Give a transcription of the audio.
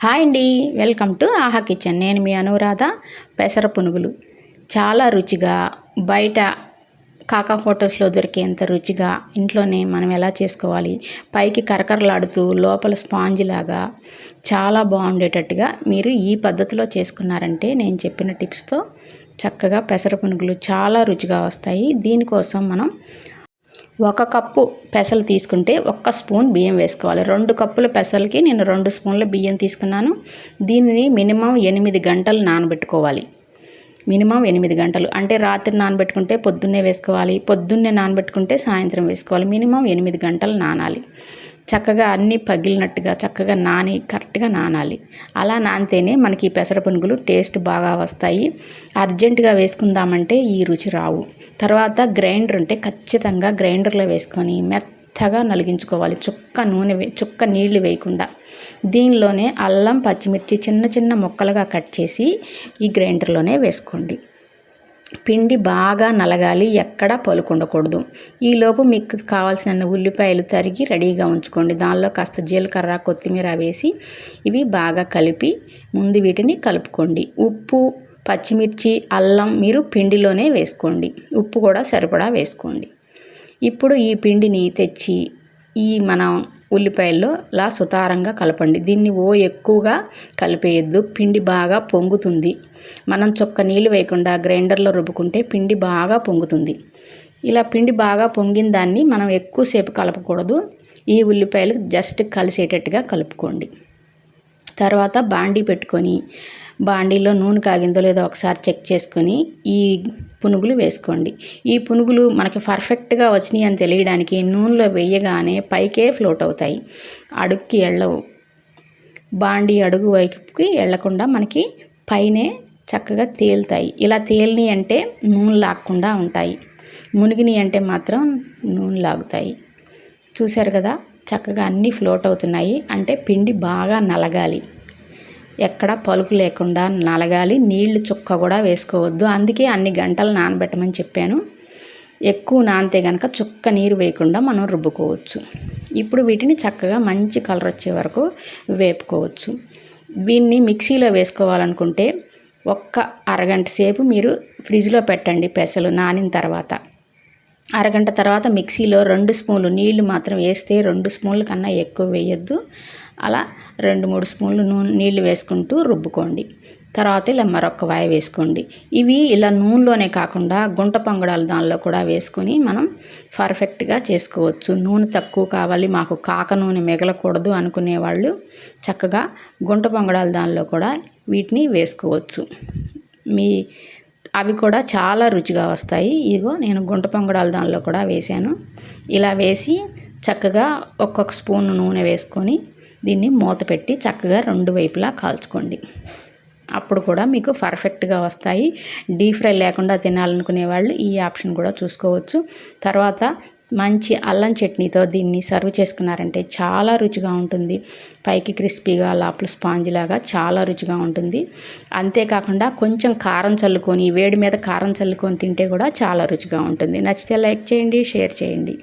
Hi అండి. Welcome to Aha kitchen. నేను మీ అనురాధ పెసర పునుగులు. చాలా రుచిగా బయట కాకా హోటల్స్లో దొరికేంత రుచిగా ఇంట్లోనే మనం ఎలా చేసుకోవాలి? పైకి కరకరలాడుతూ లోపల స్పాంజ్ లాగా చాలా బాగుండేటట్టుగా మీరు ఈ పద్ధతిలో చేసుకున్నారంటే నేను చెప్పిన టిప్స్తో చక్కగా పెసర పునుగులు చాలా రుచిగా వస్తాయి. దీనికోసం మనం ఒక కప్పు పెసలు తీసుకుంటే ఒక్క స్పూన్ బియ్యం వేసుకోవాలి. రెండు కప్పుల పెసలకి నేను రెండు స్పూన్ల బియ్యం తీసుకున్నాను. దీనిని మినిమం ఎనిమిది గంటలు నానబెట్టుకోవాలి. మినిమం ఎనిమిది గంటలు. అంటే రాత్రి నానబెట్టుకుంటే పొద్దున్నే వేసుకోవాలి. పొద్దున్నే నానబెట్టుకుంటే సాయంత్రం వేసుకోవాలి. మినిమం ఎనిమిది గంటలు నానాలి. చక్కగా అన్నీ పగిలినట్టుగా చక్కగా నాని కరెక్ట్గా నానాలి. అలా నానితేనే మనకి పెసర పునుగులు టేస్ట్ బాగా వస్తాయి. అర్జెంటుగా వేసుకుందామంటే ఈ రుచి రావు. తర్వాత గ్రైండర్ ఉంటే ఖచ్చితంగా గ్రైండర్లో వేసుకొని మెత్తగా నలిగించుకోవాలి. చుక్క నూనె చుక్క నీళ్ళు వేయకుండా. దీనిలోనే అల్లం పచ్చిమిర్చి చిన్న చిన్న ముక్కలుగా కట్ చేసి ఈ గ్రైండర్లోనే వేసుకోండి. పిండి బాగా నలగాలి ఎక్కడా పలుకుండకూడదు ఈలోపు మీకు కావాల్సిన ఉల్లిపాయలు తరిగి రెడీగా ఉంచుకోండి. దానిలో కాస్త జీలకర్ర కొత్తిమీర వేసి ఇవి బాగా కలిపి ముందు వీటిని కలుపుకోండి. ఉప్పు పచ్చిమిర్చి అల్లం మీరు పిండిలోనే వేసుకోండి. ఉప్పు కూడా సరిపడా వేసుకోండి. ఇప్పుడు ఈ పిండిని తెచ్చి ఈ మనం ఉల్లిపాయల్లో లా సుతారంగా కలపండి. దీన్ని ఓ ఎక్కువగా కలిపేయద్దు. పిండి బాగా పొంగుతుంది. మనం చొక్క నీళ్ళు వేయకుండా గ్రైండర్లో రుబ్బుకుంటే పిండి బాగా పొంగుతుంది. ఇలా పిండి బాగా పొంగిన దాన్ని మనం ఎక్కువసేపు కలపకూడదు. ఈ ఉల్లిపాయలు జస్ట్ కలిసేటట్టుగా కలుపుకోండి. తర్వాత బాండీ పెట్టుకొని బాండీలో నూనె కాగిందో లేదో ఒకసారి చెక్ చేసుకొని ఈ పునుగులు వేసుకోండి. ఈ పునుగులు మనకి పర్ఫెక్ట్గా వచ్చినాయి అని తెలియడానికి నూనెలో వేయగానే పైకే ఫ్లోట్ అవుతాయి. అడుగుకి వెళ్ళవు బాండీ అడుగు వైపుకి వెళ్ళకుండా మనకి పైనే చక్కగా తేలుతాయి. ఇలా తేలిని అంటే నూనె లాక్కుండా ఉంటాయి. మునిగిని అంటే మాత్రం నూనె లాగుతాయి. చూశారు కదా? చక్కగా అన్నీ ఫ్లోట్ అవుతున్నాయి. అంటే పిండి బాగా నలగాలి. ఎక్కడ పలుకు లేకుండా నలగాలి నీళ్ళు చుక్క కూడా వేసుకోవద్దు. అందుకే అన్ని గంటలు నానబెట్టమని చెప్పాను. ఎక్కువ నానితే కనుక చుక్క నీరు వేయకుండా మనం రుబ్బుకోవచ్చు. ఇప్పుడు వీటిని చక్కగా మంచి కలర్ వచ్చే వరకు వేపుకోవచ్చు. దీన్ని మిక్సీలో వేసుకోవాలనుకుంటే ఒక్క అరగంట సేపు మీరు ఫ్రిడ్జ్లో పెట్టండి పెసలు నానిన తర్వాత. అరగంట తర్వాత మిక్సీలో రెండు స్పూన్లు నీళ్ళు మాత్రం వేస్తే రెండు స్పూన్ల కన్నా ఎక్కువ వేయొద్దు. అలా రెండు మూడు స్పూన్లు నూనె నీళ్ళు వేసుకుంటూ రుబ్బుకోండి. తర్వాత ఇలా మరొక వాయ వేసుకోండి. ఇవి ఇలా నూనెలోనే కాకుండా గుంట పొంగడాలు దానిలో కూడా వేసుకొని మనం పర్ఫెక్ట్గా చేసుకోవచ్చు. నూనె తక్కువ కావాలి మాకు కాక నూనె మిగలకూడదు అనుకునేవాళ్ళు చక్కగా గుంట పొంగడాలు దానిలో కూడా వీటిని వేసుకోవచ్చు. మీ అవి కూడా చాలా రుచిగా వస్తాయి. ఇదిగో నేను గుంట పొంగడాలు దానిలో కూడా వేసాను ఇలా వేసి చక్కగా ఒక్కొక్క స్పూన్ నూనె వేసుకొని దీన్ని మూత పెట్టి చక్కగా రెండు వైపులా కాల్చుకోండి. అప్పుడు కూడా మీకు పర్ఫెక్ట్గా వస్తాయి. డీప్ ఫ్రై లేకుండా తినాలనుకునే వాళ్ళు ఈ ఆప్షన్ కూడా చూసుకోవచ్చు. తర్వాత మంచి అల్లం చట్నీతో దీన్ని సర్వ్ చేసుకున్నారంటే చాలా రుచిగా ఉంటుంది. పైకి క్రిస్పీగా లోపల స్పాంజ్ లాగా చాలా రుచిగా ఉంటుంది. అంతేకాకుండా కొంచెం కారం చల్లుకొని వేడి మీద కారం చల్లుకొని తింటే కూడా చాలా రుచిగా ఉంటుంది. నచ్చితే లైక్ చేయండి షేర్ చేయండి.